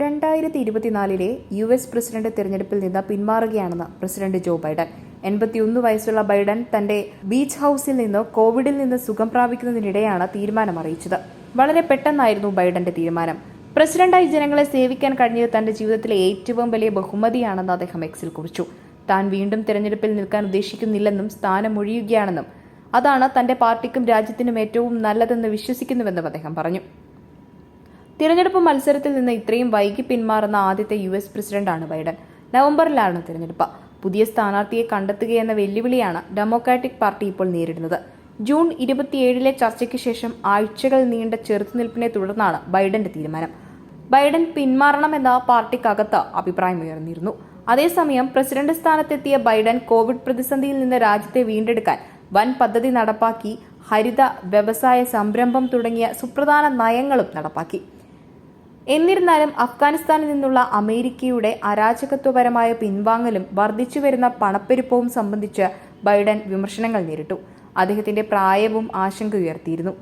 രണ്ടായിരത്തി ഇരുപത്തിനാലിലെ U S president തിരഞ്ഞെടുപ്പിൽ നിന്ന് പിന്മാറുകയാണെന്ന് പ്രസിഡന്റ് ജോ ബൈഡൻ. എൺപത്തിയൊന്ന് വയസ്സുള്ള ബൈഡൻ തന്റെ ബീച്ച് ഹൌസിൽ നിന്ന് കോവിഡിൽ നിന്ന് സുഖം പ്രാപിക്കുന്നതിനിടെയാണ് തീരുമാനം അറിയിച്ചത് വളരെ പെട്ടെന്നായിരുന്നു ബൈഡന്റെ തീരുമാനം. പ്രസിഡന്റായി ജനങ്ങളെ സേവിക്കാൻ കഴിഞ്ഞത് തന്റെ ജീവിതത്തിലെ ഏറ്റവും വലിയ ബഹുമതിയാണെന്ന് അദ്ദേഹം എക്സിൽ കുറിച്ചു. താൻ വീണ്ടും തിരഞ്ഞെടുപ്പിൽ നിൽക്കാൻ ഉദ്ദേശിക്കുന്നില്ലെന്നും സ്ഥാനം ഒഴിയുകയാണെന്നും അതാണ് തന്റെ പാർട്ടിക്കും രാജ്യത്തിനും ഏറ്റവും നല്ലതെന്ന് വിശ്വസിക്കുന്നുവെന്നും അദ്ദേഹം പറഞ്ഞു. തിരഞ്ഞെടുപ്പ് മത്സരത്തിൽ നിന്ന് ഇത്രയും വൈകി പിന്മാറുന്ന ആദ്യത്തെ യു എസ് പ്രസിഡന്റാണ് ബൈഡൻ. നവംബറിലാണ് തിരഞ്ഞെടുപ്പ്. പുതിയ സ്ഥാനാർത്ഥിയെ കണ്ടെത്തുകയെന്ന വെല്ലുവിളിയാണ് ഡെമോക്രാറ്റിക് പാർട്ടി ഇപ്പോൾ നേരിടുന്നത്. ജൂൺ ഇരുപത്തിയേഴിലെ ചർച്ചയ്ക്ക് ശേഷം ആഴ്ചകൾ നീണ്ട ചെറുത്തുനിൽപ്പിനെ തുടർന്നാണ് ബൈഡന്റെ തീരുമാനം. ബൈഡൻ പിന്മാറണമെന്ന പാർട്ടിക്കകത്ത് അഭിപ്രായമുയർന്നിരുന്നു. അതേസമയം പ്രസിഡന്റ് സ്ഥാനത്തെത്തിയ ബൈഡൻ കോവിഡ് പ്രതിസന്ധിയിൽ നിന്ന് രാജ്യത്തെ വീണ്ടെടുക്കാൻ വൻ പദ്ധതി നടപ്പാക്കി ഹരിത വ്യവസായ സംരംഭം തുടങ്ങിയ സുപ്രധാന നയങ്ങളും നടപ്പാക്കി. എന്നിരുന്നാലും അഫ്ഗാനിസ്ഥാനിൽ നിന്നുള്ള അമേരിക്കയുടെ അരാജകത്വപരമായ പിൻവാങ്ങലും വർദ്ധിച്ചുവരുന്ന പണപ്പെരുപ്പവും സംബന്ധിച്ച് ബൈഡൻ വിമർശനങ്ങൾ നേരിട്ടു. അദ്ദേഹത്തിന്റെ പ്രായവും ആശങ്ക ഉയർത്തിയിരുന്നു.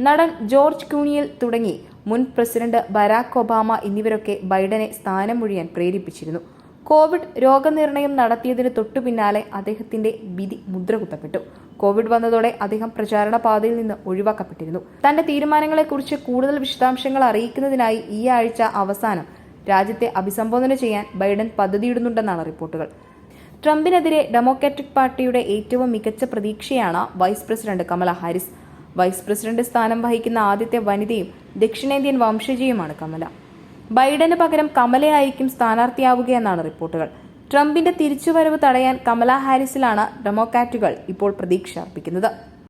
നടൻ ജോർജ് ക്യൂണിയൽ തുടങ്ങി മുൻ പ്രസിഡന്റ് ബരാക് ഒബാമ എന്നിവരൊക്കെ ബൈഡനെ സ്ഥാനമൊഴിയാൻ പ്രേരിപ്പിച്ചിരുന്നു. കോവിഡ് രോഗനിർണയം നടത്തിയതിന് തൊട്ടു പിന്നാലെ അദ്ദേഹത്തിന്റെ വിധി മുദ്രകുത്തപ്പെട്ടു. കോവിഡ് വന്നതോടെ അദ്ദേഹം പ്രചാരണ പാതയിൽ നിന്ന് ഒഴിവാക്കപ്പെട്ടിരുന്നു. തന്റെ തീരുമാനങ്ങളെക്കുറിച്ച് കൂടുതൽ വിശദാംശങ്ങൾ അറിയിക്കുന്നതിനായി ഈ ആഴ്ച അവസാനം രാജ്യത്തെ അഭിസംബോധന ചെയ്യാൻ ബൈഡൻ പദ്ധതിയിടുന്നുണ്ടെന്നാണ് റിപ്പോർട്ടുകൾ. ട്രംപിനെതിരെ ഡെമോക്രാറ്റിക് പാർട്ടിയുടെ ഏറ്റവും മികച്ച പ്രതീക്ഷയാണ് vice president Kamala Harris. Vice president സ്ഥാനം വഹിക്കുന്ന ആദ്യത്തെ വനിതയും ദക്ഷിണേന്ത്യൻ വംശജയുമാണ് കമല. ബൈഡന് പകരം കമലയായിരിക്കും സ്ഥാനാർത്ഥിയാവുകയെന്നാണ് റിപ്പോർട്ടുകൾ. ട്രംപിന്റെ തിരിച്ചുവരവ് തടയാൻ കമലാ ഹാരിസിലാണ് ഡെമോക്രാറ്റുകൾ ഇപ്പോൾ പ്രതീക്ഷ അർപ്പിക്കുന്നത്